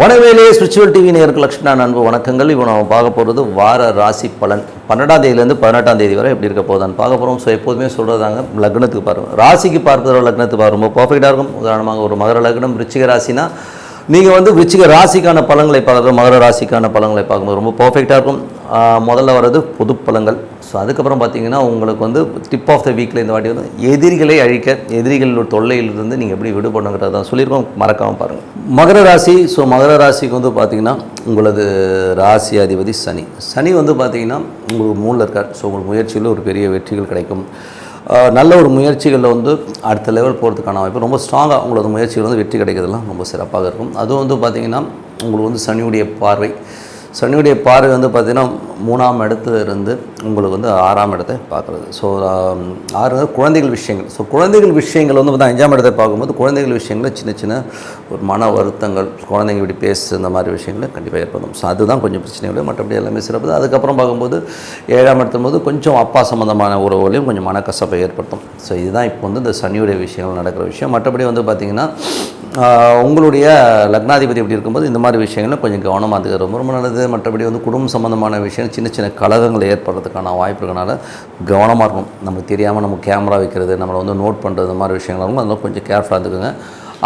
வனவேலே spiritual TV நேருக்கு லட்சுமணா நண்பு வணக்கங்கள். இப்போ நம்ம பார்க்க போகிறது வார ராசி பலன். பன்னெண்டாம் தேதியிலேருந்து பதினெட்டாம் தேதி வரை எப்படி இருக்க போகுதான்னு பார்க்க போகிறோம் ஸோ எப்போதுமே சொல்கிறதாங்க லக்னத்துக்கு பாருங்கள் ராசிக்கு பார்ப்பதோட லக்னத்துக்கு பாருங்க ரொம்ப பர்ஃபெக்டாக இருக்கும். உதாரணமாக ஒரு மகர லக்னம் ரிச்சிக ராசினா நீங்கள் வந்து ரிச்சிக ராசிக்கான பலன்களை பார்க்குறது மகர ராசிக்கான பலன்களை பார்க்கும்போது ரொம்ப பர்ஃபெக்டாக இருக்கும். முதல்ல வர்றது பொதுப்பழங்கள். ஸோ அதுக்கப்புறம் பார்த்தீங்கன்னா உங்களுக்கு வந்து டிப் ஆஃப் த வீக்கில் இந்த வாட்டி வந்து எதிரிகளை அழிக்க எதிரிகளோட தொல்லையிலிருந்து நீங்கள் எப்படி விடுபடணுங்கிறத தான் சொல்லியிருக்கோம். மறக்காமல் பாருங்கள் மகர ராசி ஸோ மகர ராசிக்கு வந்து பார்த்தீங்கன்னா உங்களது ராசி அதிபதி சனி. சனி வந்து பார்த்தீங்கன்னா உங்களுக்கு மூணில் இருக்கார். ஸோ உங்களுக்கு முயற்சியில் ஒரு பெரிய வெற்றிகள் கிடைக்கும். நல்ல ஒரு முயற்சிகளில் வந்து அடுத்த லெவல் போகிறதுக்கான வாய்ப்பு. ரொம்ப ஸ்ட்ராங்காக உங்களோட முயற்சிகள் வந்து வெற்றி கிடைக்கிறதுலாம் ரொம்ப சிறப்பாக இருக்கும். அதுவும் வந்து பார்த்திங்கன்னா உங்களுக்கு வந்து சனியுடைய பார்வை. சனியுடைய பார்வை வந்து பார்த்திங்கன்னா மூணாம் இடத்துல இருந்து உங்களுக்கு வந்து ஆறாம் இடத்தை பார்க்குறது. ஸோ ஆறு வந்து குழந்தைகள் விஷயங்கள். ஸோ குழந்தைகள் விஷயங்கள் வந்து பார்த்தா அஞ்சாம் இடத்தை பார்க்கும்போது குழந்தைகள் விஷயங்களில் சின்ன சின்ன ஒரு மன வருத்தங்கள் குழந்தைங்க இப்படி பேசு இந்த மாதிரி விஷயங்களை கண்டிப்பாக ஏற்படும். ஸோ அதுதான் கொஞ்சம் பிரச்சனைகள். மற்றபடி எல்லாமே சிறப்பு அதுக்கப்புறம் பார்க்கும்போது ஏழாம் இடத்தும் போது கொஞ்சம் அப்பா சம்மந்தமான உறவுகளையும் கொஞ்சம் மனக்கசப்பை ஏற்படுத்தும். ஸோ இதுதான் இப்போ வந்து இந்த சனியுடைய விஷயங்கள் நடக்கிற விஷயம். மற்றபடி வந்து பார்த்திங்கன்னா உங்களுடைய லக்னாதிபதி இப்படி இருக்கும்போது இந்த மாதிரி விஷயங்களை கொஞ்சம் கவனமாக இருந்துக்க ரொம்ப ரொம்ப நல்லது. மற்றபடி வந்து குடும்பம் சம்மந்தமான விஷயம் சின்ன சின்ன கலகங்கள் ஏற்படுறதுக்கான வாய்ப்பு இருக்கனால கவனமாக இருக்கும் நமக்கு தெரியாமல் நம்ம கேமரா வைக்கிறது நம்மளை வந்து நோட் பண்ணுறது இந்த மாதிரி விஷயங்கள் இருக்கும். அதெல்லாம் கொஞ்சம் கேர்ஃபுல்லாக இருந்துக்கோங்க.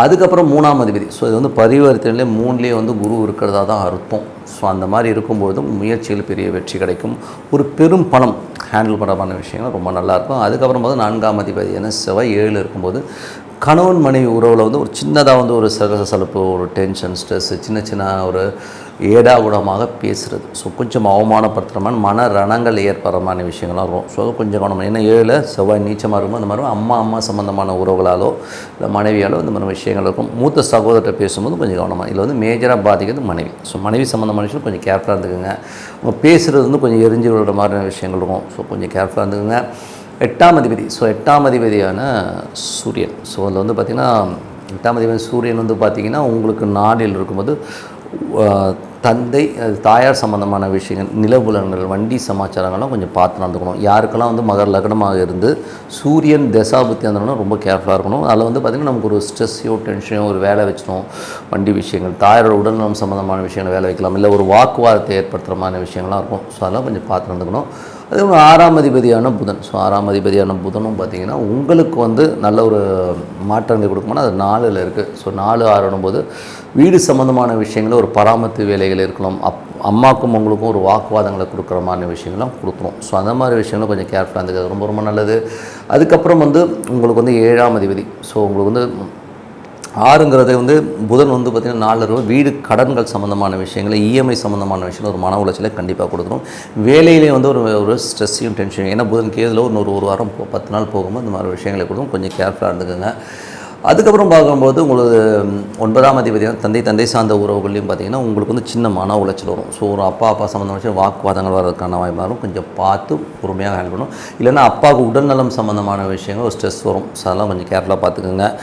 அதுக்கப்புறம் மூணாம் அதிபதி. ஸோ இது வந்து பரிவர்த்தனையிலே மூணுலேயே வந்து குரு இருக்கிறதா தான் அர்த்தம். ஸோ அந்த மாதிரி இருக்கும்போது முயற்சியில் பெரிய வெற்றி கிடைக்கும். ஒரு பெரும் பணம் ஹேண்டில் பண்ணுறமான விஷயங்கள் ரொம்ப நல்லாயிருக்கும் அதுக்கப்புறம் போது நான்காம் அதிபதி ஏன்னா செவ்வாய் ஏழு இருக்கும்போது கணவன் மனைவி உறவில் வந்து ஒரு சின்னதாக வந்து ஒரு சலசலப்பு ஒரு டென்ஷன் ஸ்ட்ரெஸ் சின்ன சின்ன ஒரு ஏடாகுடமாக பேசுகிறது ஸோ கொஞ்சம் அவமானப்படுத்துகிற மாதிரி மன ரணங்கள் ஏற்படுற மாதிரி விஷயங்கள்லாம் வரும். ஸோ கொஞ்சம் கவனம் ஏன்னா ஏழில் செவ்வாய் நீச்சமாக இருக்கும் அந்த மாதிரி அம்மா அம்மா சம்மந்தமான உறவுகளாலோ இல்லை மனைவியாலோ இந்த மாதிரி விஷயங்கள் இருக்கும். மூத்த சகோதரர்கிட்ட பேசும்போது கொஞ்சம் கவனமாக இதில் வந்து மேஜராக பாதிக்கிறது மனைவி. ஸோ மனைவி சம்மந்தமான விஷயம் கொஞ்சம் கேர்ஃபுல்லாக இருந்துக்குங்க. அவங்க பேசுகிறது வந்து கொஞ்சம் எரிஞ்சு விடுற மாதிரியான விஷயங்கள் இருக்கும். ஸோ கொஞ்சம் கேர்ஃபுல்லாக இருந்துக்குங்க. எட்டாம் அதிபதி. ஸோ எட்டாம் அதிபதியான சூரியன். ஸோ அதில் வந்து பார்த்திங்கன்னா எட்டாம் அதிபதி சூரியன் வந்து பார்த்திங்கன்னா உங்களுக்கு நாடில் இருக்கும்போது தந்தை அது தாயார் சம்மந்தமான விஷயங்கள் நிலபுலன்கள் வண்டி சமாச்சாரங்கள்லாம் கொஞ்சம் பார்த்து நடந்துக்கணும். யாருக்கெல்லாம் வந்து மகர் லக்னமாக இருந்து சூரியன் தசாபுத்தி அந்த ரொம்ப கேர்ஃபுல்லாக இருக்கணும். அதில் வந்து பார்த்திங்கன்னா நமக்கு ஒரு ஸ்ட்ரெஸ்ஸையோ டென்ஷனையோ ஒரு வேலை வச்சிடும் வண்டி விஷயங்கள் தாயாரோட உடல்நலம் சம்மந்தமான விஷயங்கள் வேலை வைக்கலாம். இல்லை ஒரு வாக்குவாதத்தை ஏற்படுத்துகிற மாதிரி விஷயங்கள்லாம் இருக்கும். ஸோ அதெல்லாம் கொஞ்சம் பார்த்து நடந்துக்கணும். அதே ஆறாம் அதிபதியான புதன். ஸோ ஆறாம் அதிபதியான புதனும் பார்த்தீங்கன்னா உங்களுக்கு வந்து நல்ல ஒரு மாற்றங்களை கொடுக்குமானா அது நாலில் இருக்குது ஸோ நாலு ஆறும் போது வீடு சம்மந்தமான விஷயங்களில் ஒரு பராமரித்து வேலைகள் இருக்கலாம். அப் அம்மாக்கும் உங்களுக்கும் ஒரு வாக்குவாதங்களை கொடுக்குற மாதிரி விஷயங்கள்லாம் கொடுத்துரும். ஸோ அந்த மாதிரி விஷயங்களும் கொஞ்சம் கேர்ஃபுல்லாக இருந்துக்கிறது ரொம்ப ரொம்ப நல்லது. அதுக்கப்புறம் வந்து உங்களுக்கு வந்து ஏழாம் அதிபதி. ஸோ உங்களுக்கு வந்து ஆறுங்கிறது வந்து புதன் வந்து பார்த்திங்கன்னா நாலு ரூபா வீடு கடன்கள் சம்மந்தமான விஷயங்களை இஎம்ஐ சம்மந்தமான விஷயங்கள் ஒரு மன உளைச்சலை கண்டிப்பாக கொடுத்துரும். வேலையிலே வந்து ஒரு ஒரு ஸ்ட்ரெஸ்ஸையும் டென்ஷன் ஏன்னா புதன் கேதில் ஒரு ஒரு ஒரு வாரம் போ- பத்து நாள் போகும்போது இந்த மாதிரி விஷயங்களை கொடுக்கும். கொஞ்சம் கேர்ஃபுல்லாக இருந்துக்கோங்க. அதுக்கப்புறம் பார்க்கும்போது உங்களுக்கு ஒன்பதாம் ஒன்பதாம் பார்த்திங்கன்னா தந்தை தந்தை சார்ந்த உறவுகள்லையும் பார்த்தீங்கன்னா உங்களுக்கு வந்து சின்ன மன உளைச்சல் வரும். ஸோ ஒரு அப்பா அப்பா சம்மந்தமான விஷயம் வாக்குவாதங்கள் வர்றதுக்கான வாய்ப்பு வரும். கொஞ்சம் பார்த்து பொறுமையாக ஹேண்டில் பண்ணணும். இல்லைன்னா அப்பாவுக்கு உடல்நலம் சம்மந்தமான விஷயங்கள் ஒரு ஸ்ட்ரெஸ் வரும். ஸோ அதெல்லாம் கொஞ்சம் கேர்ஃபுல்லாக பார்த்துக்குங்க.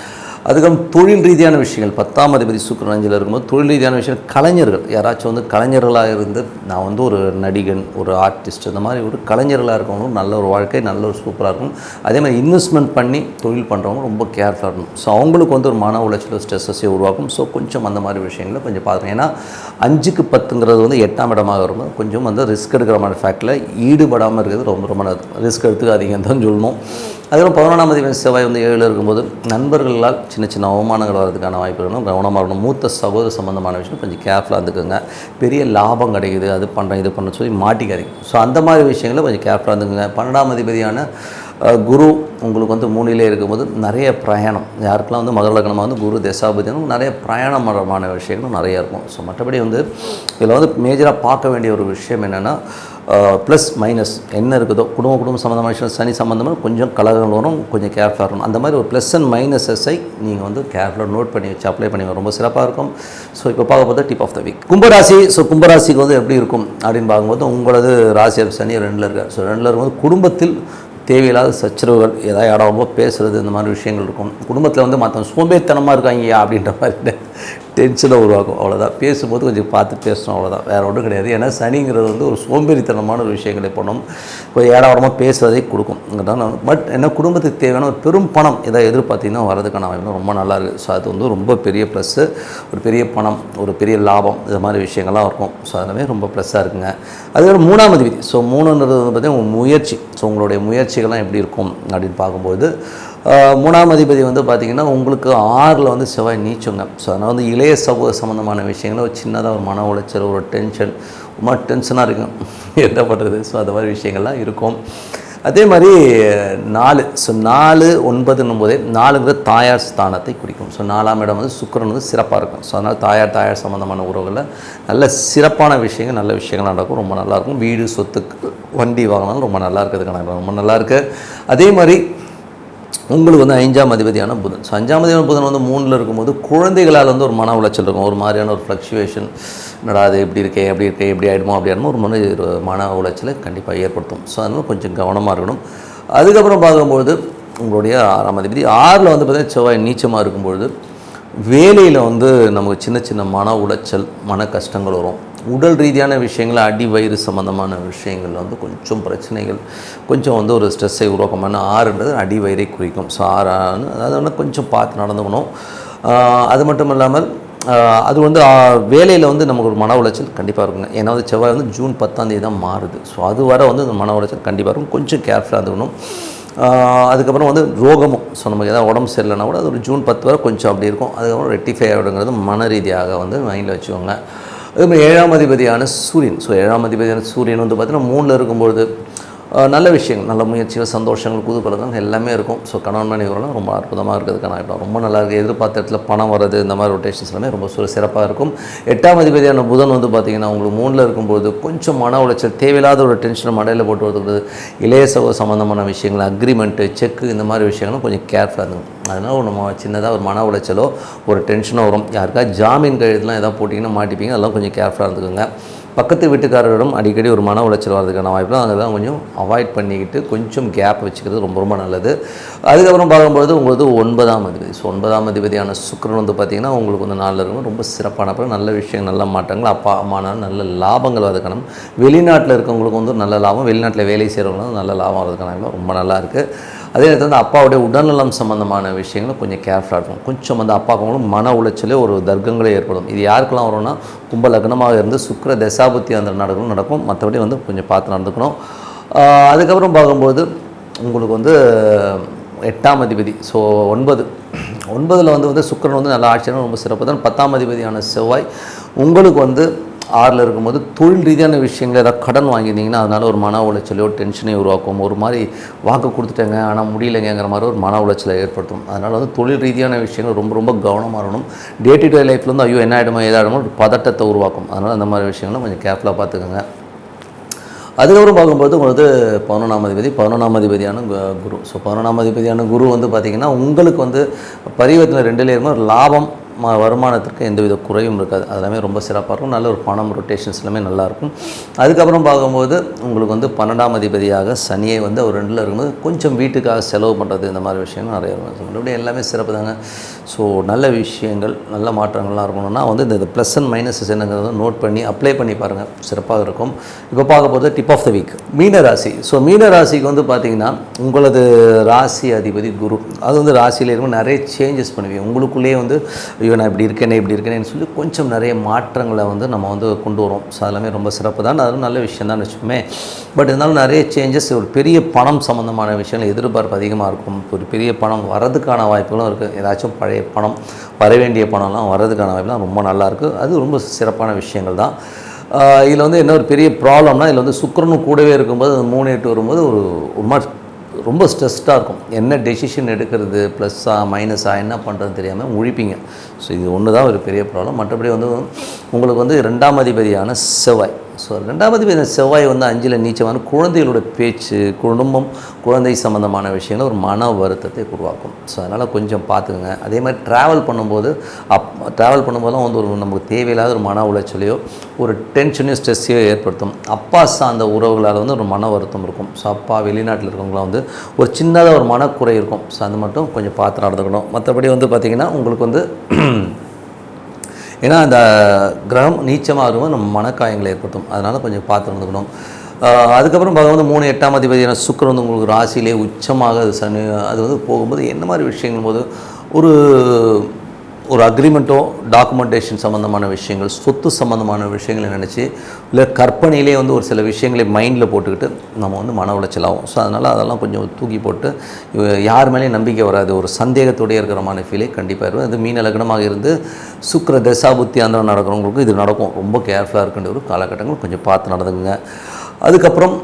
அதுக்கப்புறம் தொழில் ரீதியான விஷயங்கள். பத்தாம் அதிபதி சுக்கிரன் அஞ்சில் இருக்கும்போது தொழில் ரீதியான விஷயம் கலைஞர்கள் யாராச்சும் வந்து கலைஞர்களாக இருந்து நான் வந்து ஒரு நடிகன் ஒரு ஆர்டிஸ்ட் இந்த மாதிரி ஒரு கலைஞர்களாக இருக்கவங்களும் நல்ல ஒரு வாழ்க்கை நல்ல ஒரு சூப்பராக இருக்கும். அதே மாதிரி இன்வெஸ்ட்மெண்ட் பண்ணி தொழில் பண்ணுறவங்க ரொம்ப கேர்ஃபுல்லாக இருக்கணும். ஸோ அவங்களுக்கு வந்து ஒரு மன உளைச்சல் ஸ்ட்ரெஸ்ஸஸை உருவாக்கும். ஸோ கொஞ்சம் அந்த மாதிரி விஷயங்களை கொஞ்சம் பார்த்துங்க ஏன்னா அஞ்சுக்கு பத்துங்கிறது வந்து எட்டாம் இடமாக வரும்போது கொஞ்சம் வந்து ரிஸ்க் எடுக்கிற மாதிரி ஃபேக்டில் ஈடுபடாமல் இருக்கிறது ரொம்ப ரொம்ப நல்லது. ரிஸ்க் எடுத்துக்காதீங்கன்னு தான் சொல்லணும் அதுக்கப்புறம் பதினொன்றாம் அதிபதி செவ்வாய் வந்து ஏழில் இருக்கும்போது நண்பர்களால் சின்ன சின்ன அவமானங்கள் வர்றதுக்கான வாய்ப்புகளும் கவனமாக இருக்கணும். மூத்த சகோதர சம்மந்தமான விஷயம் கொஞ்சம் கேர்ஃபுல்லாக இருந்துக்குங்க. பெரிய லாபம் கிடைக்குது. அது பண்ணுறேன் இது பண்ண சொல்லி மாட்டிக்காதீங்க. ஸோ அந்த மாதிரி விஷயங்களை கொஞ்சம் கேர்ஃபுல்லாக இருந்துக்குங்க. பன்னெண்டாம் அதிபதியான குரு உங்களுக்கு வந்து மூணிலே இருக்கும்போது நிறைய பிரயாணம். யாருக்கெல்லாம் வந்து மகர லக்னமாக வந்து குரு தசாபதினும் நிறைய பிரயாணமான விஷயங்களும் நிறைய இருக்கும். ஸோ மற்றபடி வந்து இதில் வந்து மேஜராக பார்க்க வேண்டிய ஒரு விஷயம் என்னென்னா ப்ளஸ் மைனஸ் என்ன இருக்குதோ குடும்ப குடும்ப சம்மந்தமான விஷயம் சனி சம்மந்தமாக கொஞ்சம் கலகங்கள் வரும் கொஞ்சம் கேர்ஃபுல்லாக இருக்கணும். அந்த மாதிரி ஒரு ப்ளஸ் அண்ட் மைனஸஸை நீங்கள் வந்து கேர்ஃபுல்லாக நோட் பண்ணி வச்சு அப்ளை பண்ணி ரொம்ப சிறப்பாக இருக்கும். ஸோ இப்போ பார்க்க போது டிப் ஆஃப் த வீக் கும்பராசி ஸோ கும்பராசிக்கு வந்து எப்படி இருக்கும் அப்படின்னு பார்க்கும்போது உங்களது ராசி சனி ரெண்டில் இருக்கார். ஸோ ரெண்டில் இருக்கும்போது குடும்பத்தில் தேவையில்லாத சச்சரவுகள் ஏதாவது இடமோ பேசுகிறது இந்த மாதிரி விஷயங்கள் இருக்கும். குடும்பத்தில் வந்து மற்றவங்க சோம்பேறித்தனமாக இருக்காங்க அப்படின்ற மாதிரி டென்ஷனை உருவாக்கும் அவ்வளோதான் பேசும்போது கொஞ்சம் பார்த்து பேசணும் அவ்வளோதான் வேறு ஒன்றும் கிடையாது. ஏன்னா சனிங்கிறது வந்து ஒரு சோம்பேறித்தனமான ஒரு விஷயங்களை பண்ணும். இப்போ ஏடாவரமாக பேசுகிறதே கொடுக்கும். பட் என்ன குடும்பத்துக்கு தேவையான ஒரு பெரும் பணம் எதாவது எதிர்பார்த்திங்கன்னா வரதுக்கான வாய்ப்பு ரொம்ப நல்லா இருக்குது ஸோ அது வந்து ரொம்ப பெரிய ப்ளஸ்ஸு ஒரு பெரிய பணம் ஒரு பெரிய லாபம் இது மாதிரி விஷயங்கள்லாம் இருக்கும். ஸோ அதெல்லாமே ரொம்ப ப்ளஸ்ஸாக இருக்குங்க. அதுவே மூணாவது விதி ஸோ மூணுன்றது வந்து பார்த்தீங்கன்னா உங்கள் முயற்சி. ஸோ உங்களுடைய முயற்சிகள்லாம் எப்படி இருக்கும் அப்படின்னு பார்க்கும்போது மூணாம் அதிபதி வந்து பார்த்திங்கன்னா உங்களுக்கு ஆறில் வந்து செவ்வாய் நீச்சுங்க. ஸோ அதனால் வந்து இளைய சமூக சம்மந்தமான விஷயங்கள் ஒரு சின்னதாக ஒரு மன உளைச்சல் ஒரு டென்ஷன் ரொம்ப டென்ஷனாக இருக்கும். என்ன பண்ணுறது ஸோ அந்த மாதிரி விஷயங்கள்லாம் இருக்கும். அதே மாதிரி நாலு. ஸோ நாலு ஒன்பதுன்னும் போதே நாலுங்கிறது தாயார் ஸ்தானத்தை குறிக்கும். ஸோ நாலாம் இடம் வந்து சுக்கிரன் வந்து சிறப்பாக இருக்கும். ஸோ அதனால் தாயார் தாயார் சம்மந்தமான உறவுகளில் நல்ல சிறப்பான விஷயங்கள் நல்ல விஷயங்கள் நடக்கும். ரொம்ப நல்லாயிருக்கும் வீடு சொத்துக்கு வண்டி வாங்கினாலும் ரொம்ப நல்லா இருக்கிறதுக்கான இடம் ரொம்ப நல்லா இருக்குது அதே மாதிரி உங்களுக்கு வந்து ஐந்தாம் அதிபதியான புதன். ஸோ அஞ்சாம் அதிபதியான புதன் வந்து மூணில் இருக்கும்போது குழந்தைகளால் வந்து ஒரு மன உளைச்சல் இருக்கும். ஒரு மாதிரியான ஒரு ஃப்ளக்சுவேஷன் என்னடா அது எப்படி இருக்கே எப்படி இருக்கே எப்படி ஆகிடுமோ அப்படி ஆகிடுமோ ஒரு மன ஒரு மன உளைச்சலை கண்டிப்பாக ஏற்படுத்தும். ஸோ அதனால் கொஞ்சம் கவனமாக இருக்கணும். அதுக்கப்புறம் பார்க்கும்பொழுது உங்களுடைய ஆறாம் அதிபதி ஆறில் வந்து பார்த்திங்கன்னா செவ்வாய் நீச்சமாக இருக்கும்பொழுது வேலையில் வந்து நமக்கு சின்ன சின்ன மன உளைச்சல் மன கஷ்டங்கள் வரும். உடல் ரீதியான விஷயங்கள் அடி வயிறு சம்மந்தமான விஷயங்கள் வந்து கொஞ்சம் பிரச்சனைகள் கொஞ்சம் வந்து ஒரு ஸ்ட்ரெஸ்ஸை உருவாக்கமான ஆறுன்றது அடி வயிறை குறிக்கும். ஸோ ஆறான்னு அதாவது வந்து கொஞ்சம் பார்த்து நடந்துக்கணும். அது மட்டும் இல்லாமல் அது வந்து வேலையில் வந்து நமக்கு ஒரு மன உளைச்சல் கண்டிப்பாக இருக்குங்க. ஏன்னா வந்து செவ்வாய் வந்து ஜூன் பத்தாம் தேதி தான் மாறுது. ஸோ அது வர வந்து இந்த மன உளைச்சல் கண்டிப்பாக இருக்கும். கொஞ்சம் கேர்ஃபுல்லாக இருந்துக்கணும். அதுக்கப்புறம் வந்து ரோகமும். ஸோ நமக்கு எதாவது உடம்பு சரியில்லைனா கூட அது ஒரு ஜூன் பத்து வரை கொஞ்சம் அப்படி இருக்கும். அதுக்கப்புறம் ரெட்டிஃபை ஆகிடுங்கிறது மன ரீதியாக வந்து மைண்டில் வச்சுக்கோங்க. அதே மாதிரி ஏழாம் அதிபதியான சூரியன். ஸோ ஏழாம் அதிபதியான சூரியன் வந்து பார்த்திங்கன்னா மூணில் இருக்கும்பொழுது நல்ல விஷயங்கள் நல்ல முயற்சிகள் சந்தோஷங்கள் புது எல்லாமே இருக்கும். ஸோ கணவன் மனைவிகளும் ரொம்ப அற்புதமாக இருக்கிறதுக்கான இடம் ரொம்ப நல்லா இருக்குது எதிர்பார்த்த இடத்துல பணம் வர்றது இந்த மாதிரி ரொட்டேஷன்ஸ் எல்லாமே ரொம்ப சு- சிறப்பாக இருக்கும். எட்டாம் அதிபதியான புதன் வந்து பார்த்திங்கன்னா உங்களுக்கு மூணில் இருக்கும்போது கொஞ்சம் மன உளைச்சல் தேவையில்லாத ஒரு டென்ஷனை மடையில் போட்டு வருது இளைய சகோ சம்மந்தமான விஷயங்கள் அக்ரிமெண்ட்டு செக்கு இந்த மாதிரி விஷயங்களும் கொஞ்சம் கேர்ஃபுல்லாக இருக்கும் அதனால் நம்ம சின்னதாக ஒரு மன உளைச்சலோ ஒரு டென்ஷனோ வரும். யாருக்கா ஜாமீன் கழுதுலாம் எதாவது போட்டிங்கன்னா மாட்டிப்பீங்க. அதெல்லாம் கொஞ்சம் கேர்ஃபுல்லாக இருந்துக்கோங்க. பக்கத்து வீட்டுக்காரரிடம் அடிக்கடி ஒரு மன உளைச்சல் வரதுக்கான வாய்ப்பு அதெல்லாம் கொஞ்சம் அவாய்ட் பண்ணிக்கிட்டு கொஞ்சம் கேப் வச்சுக்கிறது ரொம்ப ரொம்ப நல்லது. அதுக்கப்புறம் பார்க்கும்பொழுது உங்களுக்கு ஒன்பதாம் அதிபதி. ஸோ ஒன்பதாம் அதிபதியான சுக்கிரன் வந்து பார்த்திங்கன்னா உங்களுக்கு வந்து நாளில் இருக்கும். ரொம்ப சிறப்பான பிறகு நல்ல விஷயங்கள் நல்ல மாற்றங்கள் அப்பா அம்மானால நல்ல லாபங்கள் வரதுக்கான வெளிநாட்டில் இருக்கவங்களுக்கு வந்து நல்ல லாபம். வெளிநாட்டில் வேலை செய்கிறவங்களும் நல்ல லாபம் வரதுக்கான வாய்ப்பு ரொம்ப நல்லா இருக்குது அதே நேரத்தில் வந்து அப்பாவுடைய உடல்நலம் சம்மந்தமான விஷயங்களும் கொஞ்சம் கேர்ஃபுல்லாக இருக்கும். கொஞ்சம் வந்து அப்பாவுக்கும் மன உளைச்சலே ஒரு தர்க்கங்களே ஏற்படும். இது யாருக்கெல்லாம் வரும்னா கும்ப லக்னமாக இருந்து சுக்கர தசாபுத்தி அந்த நடக்கணும் நடக்கும். மற்றபடி வந்து கொஞ்சம் பார்த்து நடந்துக்கணும். அதுக்கப்புறம் பார்க்கும்போது உங்களுக்கு வந்து எட்டாம் அதிபதி. ஸோ ஒன்பது. ஒன்பதில் வந்து வந்து சுக்கரன் வந்து நல்ல ஆட்சியான ரொம்ப சிறப்பு தான். பத்தாம் அதிபதியான செவ்வாய் உங்களுக்கு வந்து ஆறில் இருக்கும்போது தொழில் ரீதியான விஷயங்கள் ஏதாவது கடன் வாங்கியிருந்தீங்கன்னா அதனால் ஒரு மன உளைச்சலையோ டென்ஷனையும் உருவாக்கும். ஒரு மாதிரி வாக்கு கொடுத்துட்டேங்க ஆனால் முடியலைங்கிற மாதிரி ஒரு மன உளைச்சலை ஏற்படுத்தும். அதனால் வந்து தொழில் ரீதியான விஷயங்கள் ரொம்ப ரொம்ப கவனமாக இருக்கணும். டே டு டே லைஃப்பில் வந்து ஐயோ என்ன ஆகிடுமோ ஏதாயிடுமோ ஒரு பதட்டத்தை உருவாக்கும். அதனால் அந்த மாதிரி விஷயங்களும் கொஞ்சம் கேர்ஃபுல்லாக பார்த்துக்கோங்க. அதுக்கப்புறம் பார்க்கும்போது உங்களுக்கு பதினொன்றாம் அதிபதி பதினொன்றாம் அதிபதியான குரு. ஸோ பதினொன்றாம் அதிபதியான குரு வந்து பார்த்திங்கன்னா உங்களுக்கு வந்து பரிவர்த்தனை ரெண்டுலேயுமே ஒரு லாபம் ம- வருமானத்திற்கு எந்தவித குறையும் இருக்காது. அதெல்லாமே ரொம்ப சிறப்பாக இருக்கும். நல்ல ஒரு பணம் ரொட்டேஷன்ஸ் எல்லாமே நல்லாயிருக்கும் அதுக்கப்புறம் பார்க்கும்போது உங்களுக்கு வந்து பன்னெண்டாம் அதிபதியாக சனியை வந்து அவர் ரெண்டில் இருக்கும்போது கொஞ்சம் வீட்டுக்காக செலவு பண்ணுறது இந்த மாதிரி விஷயங்கள் நிறைய இருக்கும். மறுபடியும் எல்லாமே சிறப்பு தாங்க ஸோ நல்ல விஷயங்கள் நல்ல மாற்றங்கள்லாம் இருக்கணும்னா வந்து இந்த ப்ளஸ் அண்ட் மைனஸஸ் என்னங்கிறத நோட் பண்ணி அப்ளை பண்ணி பாருங்கள் சிறப்பாக இருக்கும். இப்போ பார்க்க போகிறது டிப் ஆஃப் த வீக் மீன ராசி. ஸோ மீன ராசிக்கு வந்து பார்த்தீங்கன்னா உங்களது ராசி அதிபதி குரு. அது வந்து ராசியில் இருக்கும் நிறைய சேஞ்சஸ் பண்ணுவீங்க. உங்களுக்குள்ளேயே வந்து ஐயோ நான் இப்படி இருக்கேனே இப்படி இருக்கேனேன்னு சொல்லி கொஞ்சம் நிறைய மாற்றங்களை வந்து நம்ம வந்து கொண்டு வரோம். ஸோ அதெல்லாமே ரொம்ப சிறப்பு தான். அதுவும் நல்ல விஷயம் தான் வச்சுக்கோமே பட் இருந்தாலும் நிறைய சேஞ்சஸ் ஒரு பெரிய பணம் சம்மந்தமான விஷயங்கள் எதிர்பார்ப்பு அதிகமாக இருக்கும். ஒரு பெரிய பணம் வரதுக்கான வாய்ப்புகளும் இருக்குது ஏதாச்சும் பழைய பணம் வர வேண்டிய பணம்லாம் வரதுக்கான வாய்ப்புலாம் ரொம்ப நல்லாயிருக்கும் அது ரொம்ப சிறப்பான விஷயங்கள் தான். இதில் வந்து என்ன ஒரு பெரிய ப்ராப்ளம்னா இதில் வந்து சுக்கரனும் கூடவே இருக்கும்போது அது மூணு எட்டு வரும்போது ஒரு ஒரு மாதிரி ரொம்ப ஸ்ட்ரெஸ்டாக இருக்கும். என்ன டெசிஷன் எடுக்கிறது ப்ளஸ்ஸா மைனஸாக என்ன பண்ணுறதுன்னு தெரியாமல் முழிப்பீங்க. ஸோ இது ஒன்று தான் ஒரு பெரிய ப்ராப்ளம். மற்றபடி வந்து உங்களுக்கு வந்து ரெண்டாம் அதிபதியான செவ்வாய். ஸோ ரெண்டாவது இந்த செவ்வாய் வந்து அஞ்சில் நீச்சமான குழந்தைகளோட பேச்சு குடும்பம் குழந்தை சம்மந்தமான விஷயங்கள் ஒரு மன வருத்தத்தை உருவாக்கும். ஸோ அதனால் கொஞ்சம் பார்த்துக்குங்க. அதே மாதிரி ட்ராவல் பண்ணும்போது அப் ட்ராவல் பண்ணும்போதெல்லாம் வந்து ஒரு நமக்கு தேவையில்லாத ஒரு மன உளைச்சலையோ ஒரு டென்ஷனையோ ஸ்ட்ரெஸ்ஸையோ ஏற்படுத்தும். அப்பா சார்ந்த உறவுகளால் வந்து ஒரு மன வருத்தம் இருக்கும். ஸோ அப்பா வெளிநாட்டில் இருக்கவங்களாம் வந்து ஒரு சின்னதாக ஒரு மனக்குறை இருக்கும். ஸோ அது மட்டும் கொஞ்சம் பார்த்து நடந்துக்கணும். மற்றபடி வந்து பார்த்திங்கன்னா உங்களுக்கு வந்து ஏன்னா அந்த கிரகம் நீச்சமாக இருக்கும் நம்ம மனக்காயங்களை ஏற்படுத்தும். அதனால் கொஞ்சம் பார்த்து இருந்துக்கணும் அதுக்கப்புறம் பார்க்க வந்து மூணு எட்டாம் அதிபதியான சுக்கிரன் வந்து உங்களுக்கு ராசியிலே உச்சமாக அது சனி அது வந்து போகும்போது என்ன மாதிரி விஷயங்கள் போது ஒரு ஒரு அக்ரிமெண்ட்டோ டாக்குமெண்டேஷன் சம்மந்தமான விஷயங்கள் சொத்து சம்மந்தமான விஷயங்களை நினச்சி இல்லை கற்பனையிலே வந்து ஒரு சில விஷயங்களை மைண்டில் போட்டுக்கிட்டு நம்ம வந்து மன உளைச்சல் ஆகும் ஸோ அதனால் அதெல்லாம் கொஞ்சம் தூக்கி போட்டு யார் மேலேயும் நம்பிக்கை வராது. ஒரு சந்தேகத்தோடைய இருக்கிறமான ஃபீலே கண்டிப்பாக இருக்கும் அது மீன லக்னமாக இருந்து சுக்கர தசாபுத்தி அந்த நடக்கிறவங்களுக்கு இது நடக்கும். ரொம்ப கேர்ஃபுல்லாக இருக்கின்ற ஒரு காலகட்டங்கள் கொஞ்சம் பார்த்து நடந்துக்குங்க. அதுக்கப்புறம்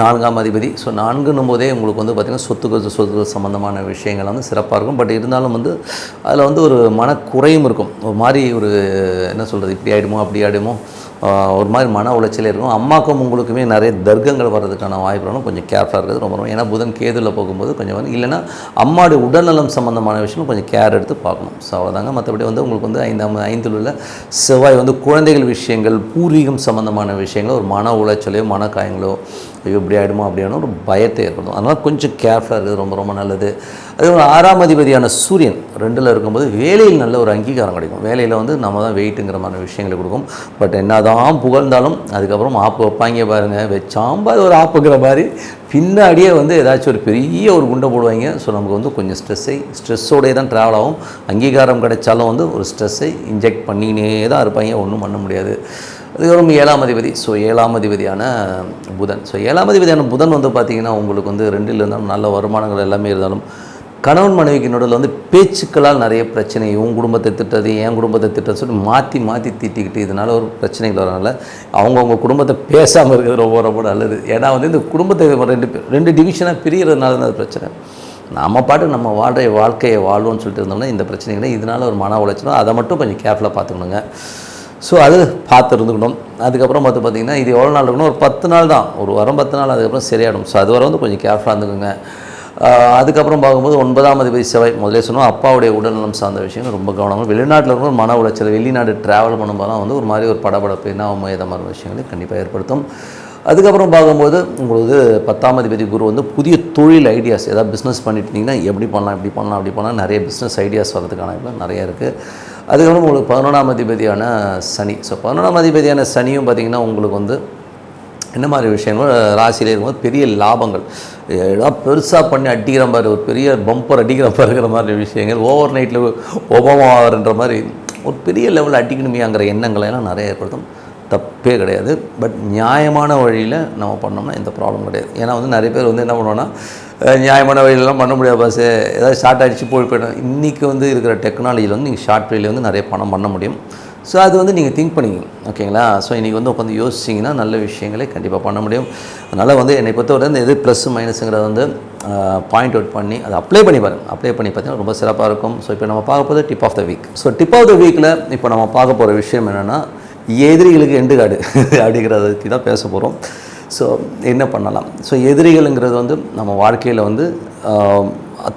நான்காம் அதிபதி. ஸோ நான்குன்னும் போதே உங்களுக்கு வந்து பார்த்திங்கன்னா சொத்துக்கள் சொத்துக்கள் சம்மந்தமான விஷயங்கள் வந்து சிறப்பாக இருக்கும். பட் இருந்தாலும் வந்து அதில் வந்து ஒரு மனக்குறையும் இருக்கும். ஒரு மாதிரி ஒரு என்ன சொல்கிறது இப்படி ஆகிடுமோ அப்படி ஆகிடுமோ ஒரு மாதிரி மன உளைச்சலே இருக்கும். அம்மாக்கும் உங்களுக்குமே நிறைய தர்க்கங்கள் வர்றதுக்கான வாய்ப்புகளும் கொஞ்சம் கேர்ஃபுல்லாக இருக்கிறது ரொம்ப ரொம்ப. ஏன்னா புதன் கேதுவில் போகும்போது கொஞ்சம் வந்து இல்லைன்னா அம்மாவுடைய உடல்நலம் சம்மந்தமான விஷயம் கொஞ்சம் கேர் எடுத்து பார்க்கணும். ஸோ அவ்வளோதாங்க மற்றபடி வந்து உங்களுக்கு வந்து ஐந்தாம் ஐந்தில் உள்ள செவ்வாய் வந்து குழந்தைகள் விஷயங்கள் பூர்வீகம் சம்மந்தமான விஷயங்கள் ஒரு மன உளைச்சலையோ மனக்காயங்களோ ஐயோ இப்படி ஆகிடுமோ அப்படி ஒரு பயத்தை ஏற்படுத்தும். அதனால் கொஞ்சம் கேர்ஃபுல்லாக இருக்குது ரொம்ப ரொம்ப நல்லது. அதே ஒரு ஆறாம் அதிபதியான சூரியன் ரெண்டில் இருக்கும்போது வேலையில் நல்ல ஒரு அங்கீகாரம் கிடைக்கும். வேலையில் வந்து நம்ம தான் வெயிட்டுங்கிற மாதிரி விஷயங்களை கொடுக்கும். பட் என்னதான் புகழ்ந்தாலும் அதுக்கப்புறம் ஆப்பு வைப்பாங்க பாருங்கள் வச்சாம்பார் ஒரு ஆப்புங்கிற மாதிரி. பின்னாடியே வந்து ஏதாச்சும் ஒரு பெரிய ஒரு குண்டை போடுவாங்க. ஸோ நமக்கு வந்து கொஞ்சம் ஸ்ட்ரெஸ்ஸை ஸ்ட்ரெஸ்ஸோடைய தான் ட்ராவல் ஆகும். அங்கீகாரம் கிடைச்சாலும் வந்து ஒரு ஸ்ட்ரெஸ்ஸை இன்ஜெக்ட் பண்ணினே தான் இருப்பாங்க. ஒன்றும் பண்ண முடியாது. அதுக்கப்புறம் ஏழாம் அதிபதி. ஸோ ஏழாம் அதிபதியான புதன். ஸோ ஏழாம் அதிபதியான புதன் வந்து பார்த்திங்கன்னா உங்களுக்கு வந்து ரெண்டில் இருந்தாலும் நல்ல வருமானங்கள் எல்லாமே இருந்தாலும் கணவன் மனைவிக்கு நடுவில் வந்து பேச்சுக்களால் நிறைய பிரச்சனை. உன் குடும்பத்தை திட்டது என் குடும்பத்தை திட்டது சொல்லி மாற்றி மாற்றி திட்டிக்கிட்டு இதனால் ஒரு பிரச்சனைகள் வரனால அவங்கவுங்க குடும்பத்தை பேசாமல் இருக்கிறது ரொம்ப ரொம்ப நல்லது. ஏன்னா வந்து இந்த குடும்பத்தை ரெண்டு ரெண்டு டிவிஷனாக பிரியறதுனால தான் அது பிரச்சனை. நம்ம பாட்டு நம்ம வாழ்கிற வாழ்க்கையை வாழ்வோம்னு சொல்லிட்டு இருந்தோம்னா இந்த பிரச்சனைகளை இதனால் ஒரு மன உளைச்சலும் அதை மட்டும் கொஞ்சம் கேர்ஃபுல்லாக பார்த்துக்கணுங்க. ஸோ அது பார்த்து இருந்துக்கணும் அதுக்கப்புறம் பார்த்து பார்த்தீங்கன்னா இது எவ்வளோ நாள் இருக்கணும்? ஒரு பத்து நாள் தான். ஒரு வாரம் பத்து நாள் அதுக்கப்புறம் சரியாயிடும். ஸோ அது வரை வந்து கொஞ்சம் கேர்ஃபுல்லாக இருந்துக்கோங்க. அதுக்கப்புறம் பார்க்கும்போது ஒன்பதாம் அதிபதி செவ்வாய் முதலே சொன்னோம் அப்பாவுடைய உடல்நலம் சார்ந்த விஷயங்கள் ரொம்ப கவனமாக வெளிநாட்டில் இருக்கும் மன உளைச்சல் வெளிநாடு ட்ராவல் பண்ணும்போதெல்லாம் வந்து ஒரு மாதிரி ஒரு படபடப்பு என்ன ஆகும் இதை மாதிரி விஷயங்களை கண்டிப்பாக ஏற்படுத்தும். அதுக்கப்புறம் பார்க்கும்போது உங்களுக்கு பத்தாம் அதிபதி குரு வந்து புதிய தொழில் ஐடியாஸ் ஏதாவது பிஸ்னஸ் பண்ணிட்டு இருந்தீங்கன்னா எப்படி பண்ணலாம் இப்படி பண்ணலாம் அப்படி பண்ணலாம் நிறைய பிஸ்னஸ் ஐடியாஸ் வரதுக்கான நிறைய இருக்குது அதுக்கப்புறம் உங்களுக்கு பதினொன்றாம் அதிபதியான சனி. ஸோ பதினொன்றாம் அதிபதியான சனியும் பார்த்திங்கன்னா உங்களுக்கு வந்து என்ன மாதிரி விஷயங்கள்? ராசியிலே இருக்கும்போது பெரிய லாபங்கள். ஏதாவது பெருசாக பண்ணி அடிக்கிற மாதிரி ஒரு பெரிய பம்பர் அடிக்கிற மாதிரி இருக்கிற மாதிரி விஷயங்கள். ஓவர் நைட்டில் ஒபாமா ஆகிறன்ற மாதிரி ஒரு பெரிய லெவலில் அடிக்கணுமையாங்கிற எண்ணங்களை எல்லாம் நிறைய ஏற்படுத்தும். தப்பே கிடையாது. பட் நியாயமான வழியில் நம்ம பண்ணோம்னா எந்த ப்ராப்ளம் கிடையாது. ஏன்னா வந்து நிறைய பேர் வந்து என்ன பண்ணுவோன்னா நியாயமான வழியிலலாம் பண்ண முடியாது பஸ்ஸு ஏதாவது ஷார்ட் அடித்து போய் போயிடும். இன்றைக்கி வந்து இருக்கிற டெக்னாலஜியில் வந்து நீங்கள் ஷார்ட் வழியில் வந்து நிறைய பணம் பண்ண முடியும். ஸோ அது வந்து நீங்கள் திங்க் பண்ணிக்கணும் ஓகேங்களா ஸோ இன்றைக்கி வந்து உட்காந்து யோசிச்சிங்கன்னா நல்ல விஷயங்களே கண்டிப்பாக பண்ண முடியும். அதனால் வந்து என்னை பொறுத்தவரை இந்த எது ப்ளஸ் மைனஸுங்கிறத வந்து பாயிண்ட் அவுட் பண்ணி அதை அப்ளை பண்ணி பாருங்கள் அப்ளை பண்ணி பார்த்தீங்கன்னா ரொம்ப சிறப்பாக இருக்கும். ஸோ இப்போ நம்ம பார்க்க போகிறது tip of the week so tip of the வீக்கில் இப்போ நம்ம பார்க்க போகிற விஷயம் என்னென்னா எதிரிகளுக்கு எண்டு காடு அப்படிங்கிறத பற்றி தான் பேச போகிறோம் ஸோ என்ன பண்ணலாம்? ஸோ எதிரிகள்ங்கிறது வந்து நம்ம வாழ்க்கையில் வந்து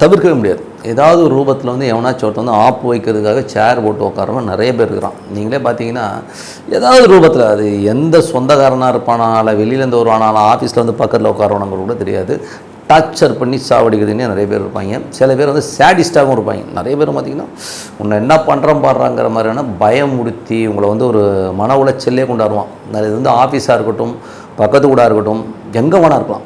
தவிர்க்கவே முடியாது. ஏதாவது ஒரு ரூபத்தில் வந்து எவனாச்சும் ஒருத்தர் வந்து ஆப்பு வைக்கிறதுக்காக சேர் போட்டு உட்காரவன் நிறைய பேர் இருக்கிறான். நீங்களே பார்த்தீங்கன்னா ஏதாவது ரூபத்தில் அது எந்த சொந்தக்காரனாக இருப்பானால வெளியிலேருந்து வருவானாலும் ஆஃபீஸில் வந்து பக்கத்தில் உட்காரவனங்க கூட தெரியாது. டார்ச்சர் பண்ணி சாவடிக்கிறதுனே நிறைய பேர் இருப்பாங்க. சில பேர் வந்து சேடிஸ்டாகவும் இருப்பாங்க. நிறைய பேர் பார்த்திங்கன்னா உன்னை என்ன பண்ணுறோம் பாடுறாங்கிற மாதிரியான பயமுறுத்தி உங்களை வந்து ஒரு மன உளைச்சல்லே கொண்டாடுவான். அது வந்து ஆஃபீஸாக இருக்கட்டும் பக்கத்து கூட இருக்கட்டும் எங்கே வேணா இருக்கலாம்.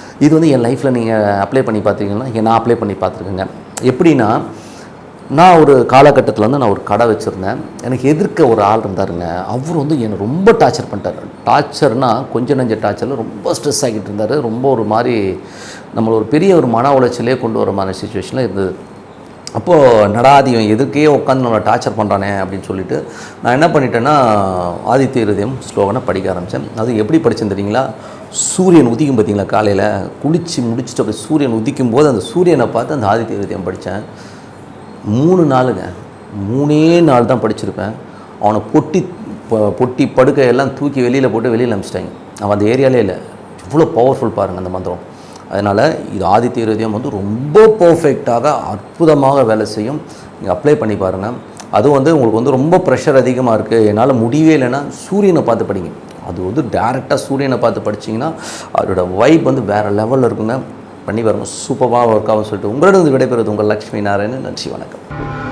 இது வந்து என் லைஃப்பில் நீங்கள் அப்ளை பண்ணி பார்த்தீங்கன்னா நான் அப்ளை பண்ணி பார்த்துருக்கேங்க. எப்படின்னா நான் ஒரு காலகட்டத்தில் வந்து நான் ஒரு கடை வச்சுருந்தேன். எனக்கு எதிர்க்க ஒரு ஆள் இருந்தாருங்க. அவர் வந்து என்னை ரொம்ப டார்ச்சர் பண்ணிட்டார். டார்ச்சர்னா கொஞ்சம் நஞ்ச டார்ச்சரில் ரொம்ப ஸ்ட்ரெஸ் ஆகிட்டு இருந்தார். ரொம்ப ஒரு மாதிரி நம்மளை ஒரு பெரிய ஒரு மன உளைச்சலே கொண்டு வர மாதிரி சுச்சுவேஷனில் இருந்தது. அப்போது நடாதியம் எதுக்கே உட்காந்து நம்மளை டார்ச்சர் பண்ணுறானே அப்படின்னு சொல்லிட்டு நான் என்ன பண்ணிட்டேன்னா ஆதித்ய ஹிருதயம் ஸ்லோகனை படிக்க ஆரம்பித்தேன் அது எப்படி படித்தேன் தெரியுங்களா? சூரியன் உதிக்கும் பார்த்தீங்களா காலையில்? குளித்து முடிச்சுட்டு அப்படி சூரியன் உதிக்கும் போது அந்த சூரியனை பார்த்து அந்த ஆதித்ய ஹிருதயம் படித்தேன் மூணு நாளுங்க. மூணே நாள் தான் படிச்சிருப்பேன். அவனை பொட்டி பொட்டி படுக்கையெல்லாம் தூக்கி வெளியில் போட்டு வெளியில் அனுப்பிச்சிட்டாங்க. அவன் அந்த ஏரியாலே இல்லை. இவ்வளோ பவர்ஃபுல் பாருங்கள் அந்த மந்திரம். அதனால் இது ஆதித்ய இருதயம் வந்து ரொம்ப பர்ஃபெக்டாக அற்புதமாக வேலை செய்யும். நீங்கள் அப்ளை பண்ணி பாருங்கள் அதுவும் வந்து உங்களுக்கு வந்து ரொம்ப ப்ரெஷர் அதிகமாக இருக்குது என்னால் முடியவே இல்லைன்னா சூரியனை பார்த்து படிங்க. அது வந்து டேரெக்டாக சூரியனை பார்த்து படிச்சிங்கன்னா அதோட வைப் வந்து வேறு லெவலில் இருக்குங்க. பண்ணி பாருங்க. சூப்பராக ஒர்க் ஆகும் சொல்லிட்டு உங்களிடம் விடைபெறுவது உங்கள் லக்ஷ்மி நாராயணன். நன்றி வணக்கம்.